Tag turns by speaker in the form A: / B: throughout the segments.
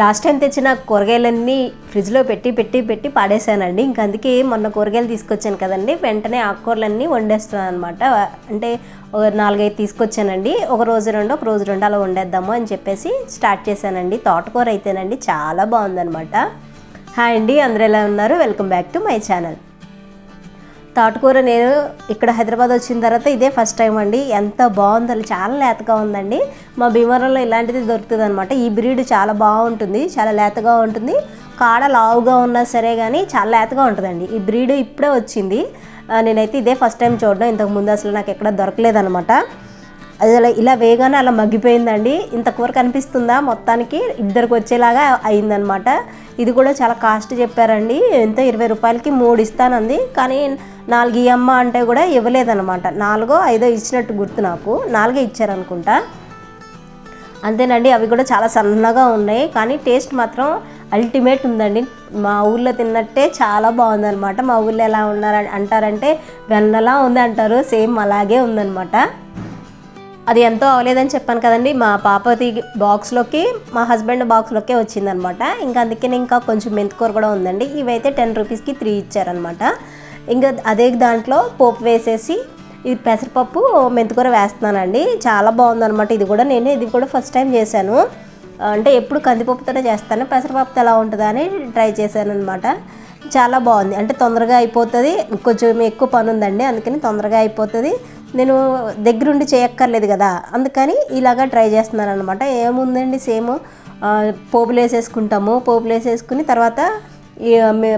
A: Last time తెచ్చిన కూరగాయలన్నీ ఫ్రిడ్జ్లో పెట్టి పెట్టి పెట్టి పాడేశానండి. ఇంక అందుకే మొన్న కూరగాయలు తీసుకొచ్చాను కదండి. వెంటనే ఆకుకూరలన్నీ వండేస్తున్నాను అనమాట అంటే ఒక నాలుగైదు తీసుకొచ్చానండి. ఒక రోజు రెండు ఒక రోజు రెండు అలా వండేద్దాము అని చెప్పేసి స్టార్ట్ చేశానండి. తోటకూర అయితేనండి చాలా బాగుందనమాట హాయ్ అండి అందరూ ఎలా ఉన్నారు? Welcome back to my channel. తాటుకూర నేను ఇక్కడ హైదరాబాద్ వచ్చిన తర్వాత ఇదే ఫస్ట్ టైం అండి. ఎంత బాగుందో చాలా లేతగా ఉందండి. మా భీమవరంలో ఇలాంటిది దొరుకుతుంది అనమాట ఈ బ్రీడ్ చాలా బాగుంటుంది చాలా లేతగా ఉంటుంది. కాడ లావుగా ఉన్నా సరే కానీ చాలా లేతగా ఉంటుందండి. ఈ బ్రీడ్ ఇప్పుడే వచ్చింది. నేనైతే ఇదే ఫస్ట్ టైం చూడడం. ఇంతకు ముందు అసలు నాకు ఎక్కడ దొరకలేదనమాట అది అలా ఇలా వేగానే అలా మగ్గిపోయిందండి. ఇంత కూర కనిపిస్తుందా మొత్తానికి ఇద్దరికి వచ్చేలాగా అయిందనమాట. ఇది కూడా చాలా కాస్ట్ చెప్పారండి. ఎంత ఇరవై రూపాయలకి మూడు ఇస్తానంది. కానీ నాలుగు ఇయమ్మ అంటే కూడా ఇవ్వలేదన్నమాట నాలుగో ఐదో ఇచ్చినట్టు గుర్తు నాకు. నాలుగే ఇచ్చారనుకుంటా. అంతేనండి అవి కూడా చాలా సన్నగా ఉన్నాయి. కానీ టేస్ట్ మాత్రం అల్టిమేట్ ఉందండి. మా ఊళ్ళో తిన్నట్టే చాలా బాగుందనమాట. మా ఊళ్ళో ఎలా ఉన్నారు అంటారంటే వెన్నలా ఉంది అంటారు. సేమ్ అలాగే ఉందనమాట. అది ఎంతో అవ్వలేదని చెప్పాను కదండి. మా పాపది బాక్స్లోకి మా హస్బెండ్ బాక్స్లోకే వచ్చిందనమాట. ఇంకా అందుకే ఇంకా కొంచెం మెంతికూర కూడా ఉందండి. ఇవైతే టెన్ రూపీస్కి త్రీ ఇచ్చారనమాట. ఇంకా అదే దాంట్లో పోపు వేసేసి ఇది పెసరపప్పు మెంతికూర వేస్తున్నానండి. చాలా బాగుందనమాట. ఇది కూడా నేను ఇది కూడా ఫస్ట్ టైం చేశాను. అంటే ఎప్పుడు కందిపప్పుతోనే చేస్తాను. పెసరపప్పుతో ఎలా ఉంటుందా అని ట్రై చేశాను అనమాట చాలా బాగుంది. అంటే తొందరగా అయిపోతుంది. కొంచెం ఎక్కువ పని ఉందండి. అందుకని తొందరగా అయిపోతుంది. నేను దగ్గరుండి చేయక్కర్లేదు కదా. అందుకని ఇలాగా ట్రై చేస్తున్నాను అనమాట ఏముందండి సేమ్ పోపులు వేసేసుకుంటాము. పోపులు వేసేసుకుని తర్వాత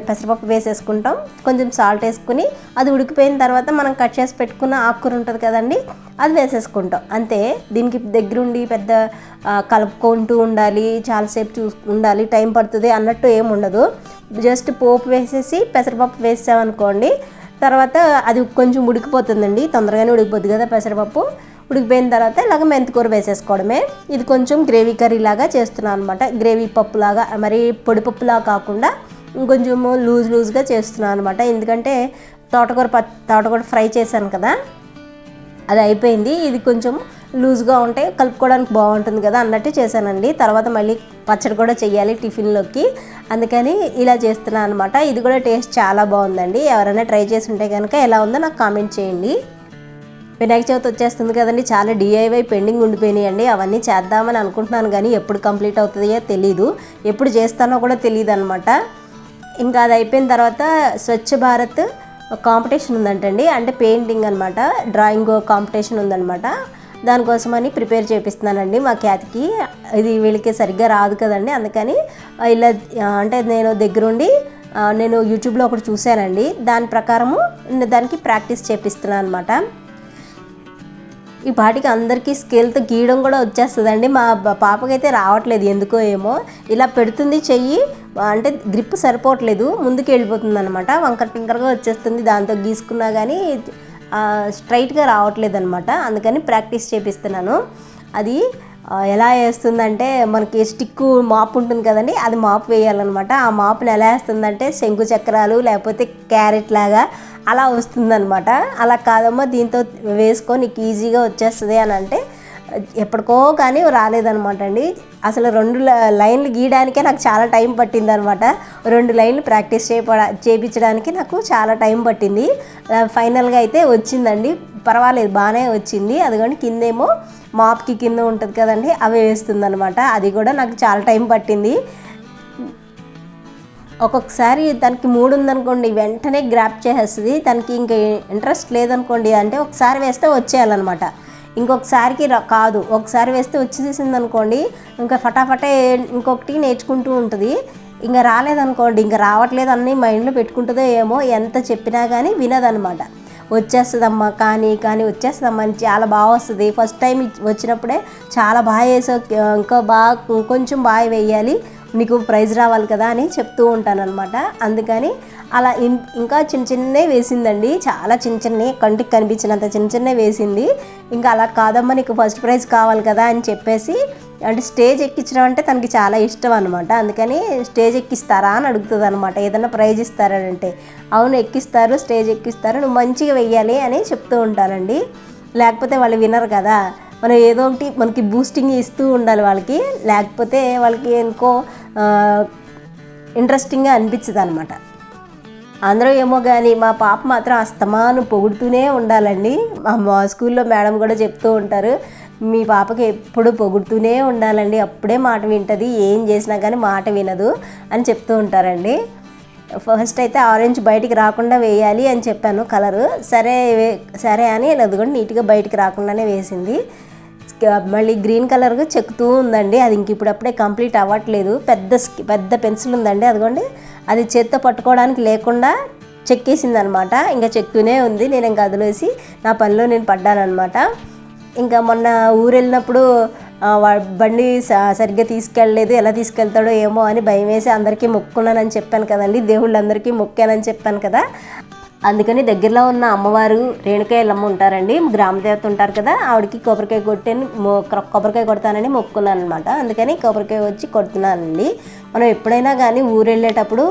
A: పెసరపప్పు వేసేసుకుంటాం. కొంచెం సాల్ట్ వేసుకుని అది ఉడికిపోయిన తర్వాత మనం కట్ చేసి పెట్టుకున్న ఆకుకూర ఉంటుంది కదండి అది వేసేసుకుంటాం. అంతే దీనికి దగ్గరుండి పెద్ద కలుపుకుంటూ ఉండాలి చాలాసేపు చూ ఉండాలి టైం పడుతుంది అన్నట్టు ఏమి ఉండదు. జస్ట్ పోపు వేసేసి పెసరపప్పు వేసామనుకోండి తర్వాత అది కొంచెం ఉడికిపోతుందండి. తొందరగానే ఉడికిపోద్ది కదా పెసరపప్పు. ఉడికిపోయిన తర్వాత ఇలాగ మెంతికూర వేసేసుకోవడమే. ఇది కొంచెం గ్రేవీ కర్రీ లాగా చేస్తున్నాను అనమాట గ్రేవీ పప్పులాగా మరి పొడిపప్పులా కాకుండా ఇంకొంచెము లూజ్ లూజ్గా చేస్తున్నాను అనమాట ఎందుకంటే తోటకూర ప తోటకూర ఫ్రై చేశాను కదా. అది అయిపోయింది. ఇది కొంచెం లూజ్గా ఉంటే కలుపుకోవడానికి బాగుంటుంది కదా అన్నట్టు చేశానండి. తర్వాత మళ్ళీ పచ్చడి కూడా చేయాలి టిఫిన్లోకి. అందుకని ఇలా చేస్తున్నాను అనమాట ఇది కూడా టేస్ట్ చాలా బాగుందండి. ఎవరైనా ట్రై చేసి ఉంటే కనుక ఎలా ఉందో నాకు కామెంట్ చేయండి. వినాయక చవితి వచ్చేస్తుంది కదండి. చాలా డిఐవై పెండింగ్ ఉండిపోయినాయండి. అవన్నీ చేద్దామని అనుకుంటున్నాను కానీ ఎప్పుడు కంప్లీట్ అవుతుందో తెలీదు. ఎప్పుడు చేస్తానో కూడా తెలియదు అనమాట ఇంకా అది అయిపోయిన తర్వాత స్వచ్ఛ భారత్ కాంపిటీషన్ ఉందంటండి. అంటే పెయింటింగ్ అనమాట డ్రాయింగ్ కాంపిటీషన్ ఉందన్నమాట. దానికోసమని ప్రిపేర్ చేపిస్తున్నానండి మా ఖ్యాతికి ఇది వీళ్ళకి సరిగ్గా రాదు కదండి అందుకని ఇలా అంటే నేను దగ్గరుండి నేను యూట్యూబ్లో ఒకటి చూశానండి. దాని ప్రకారము దానికి ప్రాక్టీస్ చేపిస్తున్నాను అనమాట ఈ పాటికి అందరికీ స్కేల్తో గీయడం కూడా వచ్చేస్తుందండి. మా పాపకైతే రావట్లేదు ఎందుకో ఏమో. ఇలా పెడుతుంది చెయ్యి అంటే గ్రిప్ సరిపోవట్లేదు ముందుకు వెళ్ళిపోతుంది అనమాట వంకర టింకరగా వచ్చేస్తుంది దాంతో గీసుకున్నా కానీ స్ట్రైట్గా రావట్లేదు అనమాట అందుకని ప్రాక్టీస్ చేపిస్తున్నాను. అది ఎలా వేస్తుందంటే మనకి స్టిక్ మాప్ ఉంటుంది కదండి అది మాప్ వేయాలన్నమాట. ఆ మాప్ని ఎలా వేస్తుందంటే శంకు చక్రాలు లేకపోతే క్యారెట్ లాగా అలా వస్తుందన్నమాట. అలా కాదమ్మా దీంతో వేసుకొని నీకు ఈజీగా వచ్చేస్తుంది అని అంటే ఎప్పటికో కానీ రాలేదనమాట అండి. అసలు రెండు లైన్లు గీయడానికే నాకు చాలా టైం పట్టింది అనమాట రెండు లైన్లు ప్రాక్టీస్ చేయపడ చేయించడానికి నాకు చాలా టైం పట్టింది. ఫైనల్గా అయితే వచ్చిందండి. పర్వాలేదు బాగానే వచ్చింది. అదిగోండి కిందేమో మాప్కి కింద ఉంటుంది కదండి అవి వేస్తుంది అనమాట అది కూడా నాకు చాలా టైం పట్టింది. ఒక్కొక్కసారి తనకి మూడు ఉందనుకోండి వెంటనే గ్రాప్ చేసేస్తుంది. తనకి ఇంకా ఇంట్రెస్ట్ లేదనుకోండి అంటే ఒకసారి వేస్తే వచ్చేయాలన్నమాట. ఇంకొకసారికి రా- కాదు ఒకసారి వేస్తే వచ్చేసింది అనుకోండి ఇంకా ఫటాఫటే ఇంకొకటి నేర్చుకుంటూ ఉంటుంది. ఇంకా రాలేదనుకోండి ఇంకా రావట్లేదు అన్ని మైండ్లో పెట్టుకుంటుందో ఏమో ఎంత చెప్పినా కానీ వినదనమాట. వచ్చేస్తుందమ్మా కానీ కానీ వచ్చేస్తుందమ్మా అని చాలా బాగా వస్తుంది. ఫస్ట్ టైం వచ్చినప్పుడే చాలా బాగా వేసావు ఇంకా బాగా కొంచెం బాగా వేయాలి. నీకు ప్రైజ్ రావాలి కదా అని చెప్తూ ఉంటానన్నమాట. అందుకని అలా ఇం ఇంకా చిన్న చిన్నవి వేసిందండి. చాలా చిన్న చిన్నవి కంటికి కనిపించినంత చిన్న చిన్నవి వేసింది. ఇంకా అలా కాదమ్మా నీకు ఫస్ట్ ప్రైజ్ కావాలి కదా అని చెప్పేసి అంటే స్టేజ్ ఎక్కించడం అంటే తనకి చాలా ఇష్టం అనమాట అందుకని స్టేజ్ ఎక్కిస్తారా అని అడుగుతుంది అనమాట ఏదైనా ప్రైజ్ ఇస్తారంటే అవును ఎక్కిస్తారు స్టేజ్ ఎక్కిస్తారు నువ్వు మంచిగా వెయ్యాలి అని చెప్తూ ఉంటానండి. లేకపోతే వాళ్ళు వినరు కదా. మనం ఏదో ఒకటి మనకి బూస్టింగ్ ఇస్తూ ఉండాలి వాళ్ళకి. లేకపోతే వాళ్ళకి ఎందుకో ఇంట్రెస్టింగ్గా అనిపించదు అనమాట అందరూ ఏమో కానీ మా పాప మాత్రం అస్తమాను పొగుడుతూనే ఉండాలండి. మా మా స్కూల్లో మేడం కూడా చెప్తూ ఉంటారు మీ పాపకి ఎప్పుడు పొగుడుతూనే ఉండాలండి. అప్పుడే మాట వింటుంది ఏం చేసినా కానీ మాట వినదు అని చెప్తూ ఉంటారండి. ఫస్ట్ అయితే ఆరెంజ్ బయటికి రాకుండా వేయాలి అని చెప్పాను కలరు. సరే సరే అని అది కూడా నీట్గా బయటికి రాకుండానే వేసింది. మళ్ళీ గ్రీన్ కలర్గా చెక్కుతూ ఉందండి. అది ఇంక ఇప్పుడప్పుడే కంప్లీట్ అవ్వట్లేదు. పెద్ద స్కి- పెద్ద పెన్సిల్ ఉందండి. అదిగోండి. అది చేత్తో పట్టుకోవడానికి లేకుండా చెక్కేసింది అనమాట ఇంకా చెక్కునే ఉంది. నేను ఇంకా అదిలేసి నా పనిలో నేను పడ్డానమాట ఇంకా మొన్న ఊరు వెళ్ళినప్పుడు బండి స- సరిగ్గా తీసుకెళ్ళలేదు. ఎలా తీసుకెళ్తాడో ఏమో అని భయం వేసి అందరికీ మొక్కున్నానని చెప్పాను కదండి. దేవుళ్ళందరికీ మొక్కానని చెప్పాను కదా. అందుకని దగ్గరలో ఉన్న అమ్మవారు రేణుకాయలమ్మ ఉంటారండి గ్రామదేవత ఉంటారు కదా ఆవిడకి కొబ్బరికాయ కొట్టని కొబ్బరికాయ కొడతానని మొక్కున్నాను అనమాట అందుకని కొబ్బరికాయ వచ్చి కొడుతున్నానండి. మనం ఎప్పుడైనా కానీ ఊరు వెళ్ళేటప్పుడు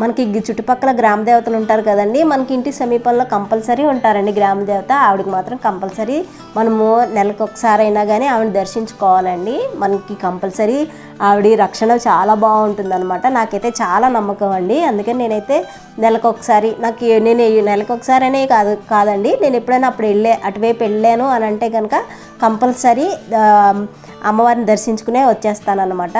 A: మనకి చుట్టుపక్కల గ్రామ దేవతలు ఉంటారు కదండి మనకి ఇంటి సమీపంలో కంపల్సరీ ఉంటారండి గ్రామ దేవత. ఆవిడకి మాత్రం కంపల్సరీ మనము నెలకు ఒకసారి అయినా కానీ ఆవిడ దర్శించుకోవాలండి. మనకి కంపల్సరీ ఆవిడ రక్షణ చాలా బాగుంటుంది అనమాట నాకైతే చాలా నమ్మకం అండి. అందుకని నేనైతే నెలకొకసారి నాకు నేను నెలకొకసారి అనే కాదు కాదండి. నేను ఎప్పుడైనా అప్పుడు వెళ్ళే అటువైపు వెళ్ళాను అని అంటే కనుక కంపల్సరీ అమ్మవారిని దర్శించుకునే వచ్చేస్తానన్నమాట.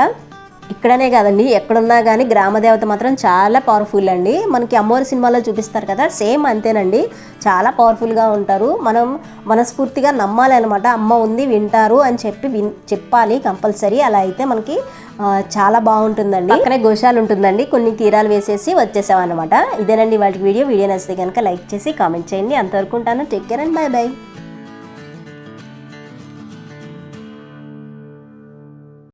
A: ఇక్కడనే కాదండి ఎక్కడున్నా కానీ గ్రామదేవత మాత్రం చాలా పవర్ఫుల్ అండి. మనకి అమ్మవారి సినిమాలో చూపిస్తారు కదా సేమ్ అంతేనండి. చాలా పవర్ఫుల్గా ఉంటారు. మనం మనస్ఫూర్తిగా నమ్మాలి అనమాట అమ్మ ఉంది వింటారు అని చెప్పి విన్ చెప్పాలి కంపల్సరీ. అలా అయితే మనకి చాలా బాగుంటుందండి. అక్కడే గోశాల ఉంటుందండి. కొన్ని తీరాలు వేసేసి వచ్చేసాం అనమాట ఇదేనండి వాటి వీడియో. వీడియో నచ్చితే కనుక లైక్ చేసి కామెంట్ చేయండి. అంతవరకు ఉంటాను. Take care and bye bye.